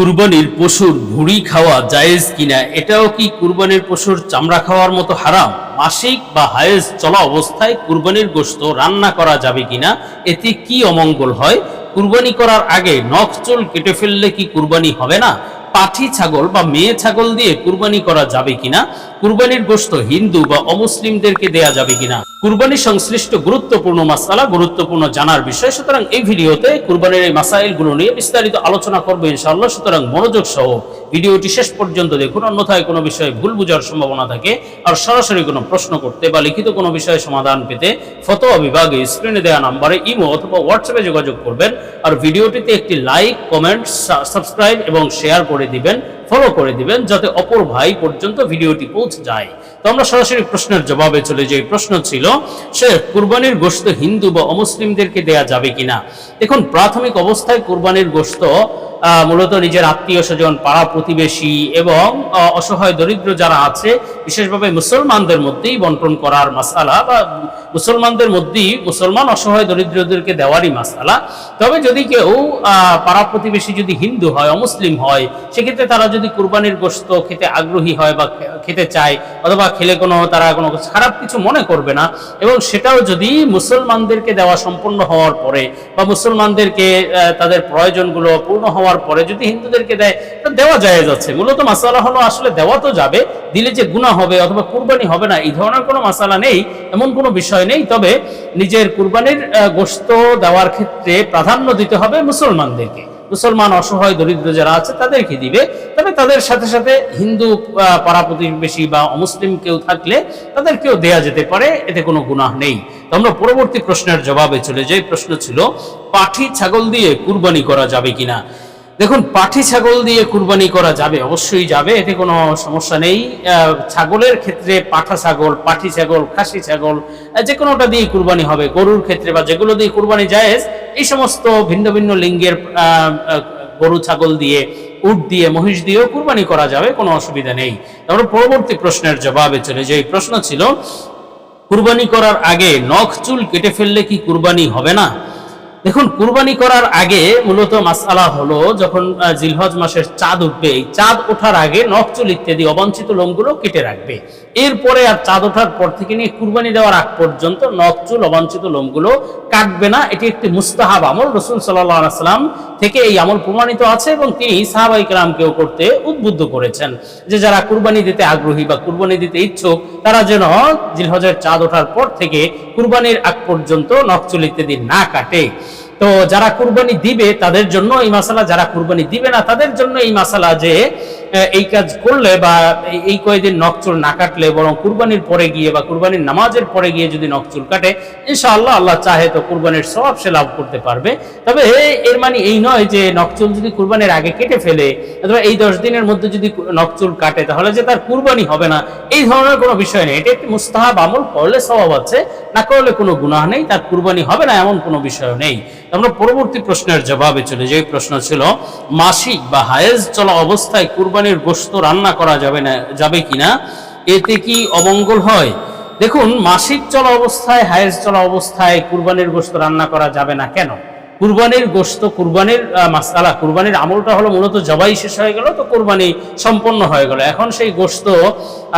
কুরবানির পশুর ভুঁড়ি খাওয়া জায়েজ কিনা, এটাও কি কুরবানির পশুর চামড়া খাওয়ার মতো হারাম? মাসিক বা হায়েজ চলা অবস্থায় কুরবানির গোস্ত রান্না করা যাবে কিনা, এতে কি অমঙ্গল হয়? কুরবানি করার আগে নখ চুল কেটে ফেললে কি কুরবানি হবে না? পাঠি ছাগল বা মেয়ে ছাগল দিয়ে কুরবানি করা যাবে কিনা? কুরবানির গোস্ত হিন্দু বা অমুসলিমদেরকে দেয়া যাবে কিনা? কুরবানি সংশ্লিষ্ট গুরুত্বপূর্ণ মাসালা, গুরুত্বপূর্ণ জানার বিষয়। সুতরাং এই ভিডিওতে কুরবানির এই মাসাইলগুলো নিয়ে বিস্তারিত আলোচনা করব ইনশাআল্লাহ। সুতরাং মনোযোগ সহ ভিডিওটি শেষ পর্যন্ত দেখুন, অন্যথায় কোনো বিষয়ে ভুল বোঝার সম্ভাবনা থাকে আর সরাসরি কোনো প্রশ্ন করতে বা লিখিত কোনো বিষয়ে সমাধান পেতে ফতোয়া বিভাগে স্ক্রিনে দেওয়া নাম্বারে ইমো অথবা হোয়াটসঅ্যাপে যোগাযোগ করবেন আর ভিডিওটিতে একটি লাইক কমেন্ট সাবস্ক্রাইব এবং শেয়ার করে দিবেন। ফলো করে দিবেন যাতে অপর ভাই পর্যন্ত ভিডিওটি পৌঁছে যায়। তো আমরা সরাসরি প্রশ্নের জবাবে চলে যাই। প্রশ্ন ছিল সে কুরবানির গোশত হিন্দু বা অমুসলিমদেরকে দেয়া যাবে কিনা? দেখুন প্রাথমিক অবস্থায় কুরবানির আহ, মূলত নিজের আত্মীয় স্বজন পাড়া প্রতিবেশী এবং অসহায় দরিদ্র যারা আছে বিশেষভাবে মুসলমানদের মধ্যেই বন্টন করার মাসালা বা মুসলমানদের মধ্যেই মুসলমান অসহায় দরিদ্রদেরকে দেওয়ারই মাসালা। তবে যদি কেউ পাড়া প্রতিবেশী যদি হিন্দু হয় অমুসলিম হয় সেক্ষেত্রে তারা কুরবানির গোশত খেতে আগ্রহী হয় বা খেতে চায় অথবা খেলে কোনো, তারা কোনো খারাপ কিছু মনে করবে না, এবং সেটাও যদি মুসলমানদেরকে দেওয়া সম্পূর্ণ হওয়ার পরে বা মুসলমানদেরকে তাদের প্রয়োজনগুলো পূর্ণ হওয়ার পরে যদি হিন্দুদেরকে দেয়, তা দেওয়া যায় যাচ্ছে মূলত মাসালা হলো আসলে দেওয়া তো যাবে, দিলে যে গুণা হবে অথবা কুরবানি হবে না, এই ধরনের কোনো মাসালা নেই, এমন কোনো বিষয় নেই, তবে নিজের কুরবানির গোশত দেওয়ার ক্ষেত্রে প্রাধান্য দিতে হবে মুসলমানদেরকে। মুসলমান অসহায় দরিদ্র যারা আছে, তাদেরকে দিবে। তবে তাদের সাথে সাথে হিন্দু পাড়া প্রতিবেশী বা অমুসলিম কেউ থাকলে তাদেরকেও দেয়া যেতে পারে, এতে কোনো গুনাহ নেই। তো আমরা পরবর্তী প্রশ্নের জবাবে চলে যাই। প্রশ্ন ছিল, পাঠি ছাগল দিয়ে কুরবানি করা যাবে কিনা? দেখুন, পাঠি ছাগল দিয়ে কুরবানি করা যাবে, অবশ্যই যাবে, এতে কোনো সমস্যা নেই। ছাগলের ক্ষেত্রে পাঠা ছাগল, পাঠি ছাগল, খাসি ছাগল যে কোনোটা দিয়ে কুরবানি হবে। গরুর ক্ষেত্রে বা যেগুলো দিয়ে কুরবানি জায়েজ এই সমস্ত ভিন্ন ভিন্ন লিঙ্গের গরু, ছাগল দিয়ে, উট দিয়ে, মহিষ দিয়েও কুরবানি করা যাবে, কোনো অসুবিধা নেই। তারপর পরবর্তী প্রশ্নের জবাবে চলে যে প্রশ্ন ছিল, কুরবানি করার আগে নখ, চুল কেটে ফেললে কি কুরবানি হবে না? দেখুন, কুরবানি করার আগে মূলত মাসালা হলো যখন জিলহজ মাসের চাঁদ উঠবে। এই চাঁদ ওঠার আগে নখ, চুল ইত্যাদি অবাঞ্ছিত লোমগুলো কেটে রাখবে। এরপরে আর চাঁদ ওঠার পর থেকে নিয়ে কুরবানি দেওয়ার আগ পর্যন্ত নখ, চুল অবাঞ্ছিত লোমগুলো কাটবে না। এটি একটি মুস্তাহাব আমল। রসুল সাল্লাম থেকে এই আমল প্রমাণিত আছে এবং তিনি সাহাবাই কেউ করতে উদ্বুদ্ধ করেছেন যে যারা কুরবানি দিতে আগ্রহী বা কুরবানি দিতে ইচ্ছুক তারা যেন জিলহজের চাঁদ ওঠার পর থেকে কুরবানির আগ পর্যন্ত নখ চুলিতে দিন না কাটে। তো যারা কুরবানি দিবে, তাদের জন্য এই মাসালা, যারা কুরবানি দিবে না, তাদের জন্য এই মাসালা যে এই কাজ করলে বা এই- কয়েকদিন নকচুল না কাটলে, বরং কুরবানির পরে গিয়ে বা কুরবানির নামাজের পরে গিয়ে যদি নকচুল কাটে, ইনশাআল্লাহ আল্লাহ চাহে তো কুরবানির সব সে লাভ করতে পারবে। তবে এর মানে এই নয় যে নকচুল যদি কুরবানির আগে কেটে ফেলে, অথবা এই দশ দিনের মধ্যে যদি নকচুল কাটে, তাহলে যে তার কুরবানি হবে না, এই ধরনের কোনো বিষয় নেই। এটা একটি মুস্তাহাব আমল, করলে স্বভাব আছে, না করলে কোনো গুনাহ নেই, তার কুরবানি হবে না, এমন কোনো বিষয় নেই। আমরা পরবর্তী প্রশ্নের জবাবে চলে যাই। প্রশ্ন ছিল, মাসিক বা হায়েজ চলা অবস্থায় কুরবানির গোশত রান্না করা যাবে না, যাবে কিনা? এতে কি অমঙ্গল হয়? দেখুন, মাসিক চলা অবস্থায়, হায়েজ চলা অবস্থায় কুরবানির গোশত রান্না করা যাবে না কেন? কুরবানির গোশত, কুরবানির মাসালা, কুরবানির আমলটা হলো মূলত জবাই শেষ হয়ে গেল তো কুরবানি সম্পন্ন হয়ে গেল। এখন সেই গোশত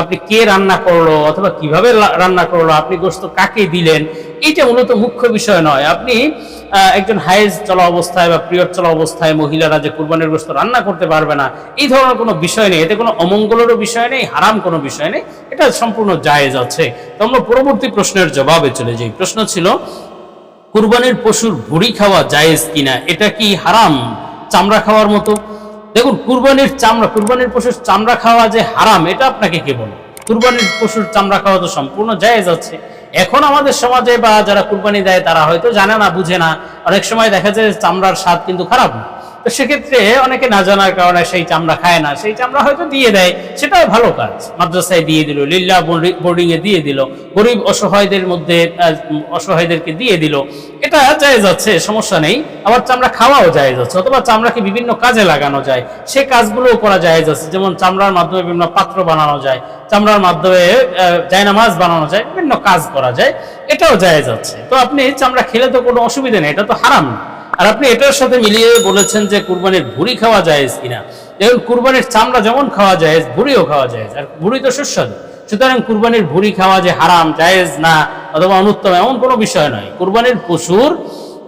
আপনি কে রান্না করল অথবা কীভাবে রান্না করল, আপনি গোশত কাকে দিলেন, এটা মূলত মুখ্য বিষয় নয়। আপনি একজন হাইজ চলা অবস্থায় বা পিরিয়ড চলা অবস্থায় মহিলারা যে কুরবানির গোশত রান্না করতে পারবে না, এই ধরনের কোনো বিষয় নেই। এতে কোনো অমঙ্গলেরও বিষয় নেই, হারাম কোনো বিষয় নেই। এটা সম্পূর্ণ জায়েজ আছে। তো আমরা পরবর্তী প্রশ্নের জবাবে চলে যাই। প্রশ্ন ছিল, কুরবানির পশুর ভুড়ি খাওয়া জায়েজ কিনা? এটা কি হারাম? চামড়া খাওয়ার মতো? দেখুন, কুরবানির চামড়া, কুরবানির পশুর চামড়া খাওয়া যে হারাম, এটা আপনাকে কে বলে? কুরবানির পশুর চামড়া খাওয়া তো সম্পূর্ণ জায়েজ আছে। এখন আমাদের সমাজে বা যারা কুরবানি দেয় তারা হয়তো জানে না, বুঝে না। অনেক সময় দেখা যায় চামড়ার স্বাদ কিন্তু খারাপ না। তো সেক্ষেত্রে অনেকে না জানার কারণে সেই চামড়া খায় না। সেই চামড়া হয়তো দিয়ে দেয়, সেটাও ভালো কাজ। মাদ্রাসায় দিয়ে দিল লিল্লা বোর্ডিং এ দিয়ে দিল, গরিব অসহায়দের মধ্যে অসহায়দেরকে দিয়ে দিল। এটা জায়েজ আছে, সমস্যা নেই। আবার চামড়া খাওয়াও জায়েজ আছে, অথবা চামড়াকে বিভিন্ন কাজে লাগানো যায়। সে কাজগুলোও করা জায়েজ আছে, যেমন চামড়ার মাধ্যমে বিভিন্ন পাত্র বানানো যায়, চামড়ার মাধ্যমে জায়নামাজ বানানো যায়, বিভিন্ন কাজ করা যায়। এটাও জায়েজ আছে। তো আপনি চামড়া খেলে তো কোনো অসুবিধা নেই, এটা তো হারাম। না আর আপনি এটার সাথে মিলিয়ে বলেছেন যে কুরবানির ভুড়ি খাওয়া যায় কিনা। এখন কুরবানির চামড়া যেমন খাওয়া যায় ভুড়িও খাওয়া যায় আর ভুড়ি তো সুস্বাদু। সুতরাং কুরবানির ভুড়ি খাওয়া যে হারাম, জায়েজ না, অথবা অনুত্তম, এমন কোনো বিষয় নয়। কুরবানির পশুর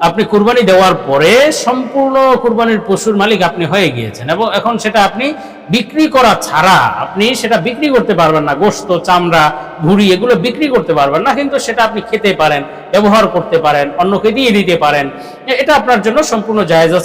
আপনি কুরবানি দেওয়ার পরে সম্পূর্ণ কুরবানির পশুর মালিক আপনি হয়ে গিয়েছেন এবং এখন সেটা আপনি বিক্রি করা ছাড়া আপনি সেটা বিক্রি করতে পারবেন না, গোস্ত, চামড়া ঘুড়ি এগুলো বিক্রি করতে পারবেন না, কিন্তু সেটা আপনি খেতে পারেন, ব্যবহার করতে পারেন, অন্যকে দিয়ে দিতে পারেন। এটা আপনার জন্য সম্পূর্ণ জায়জ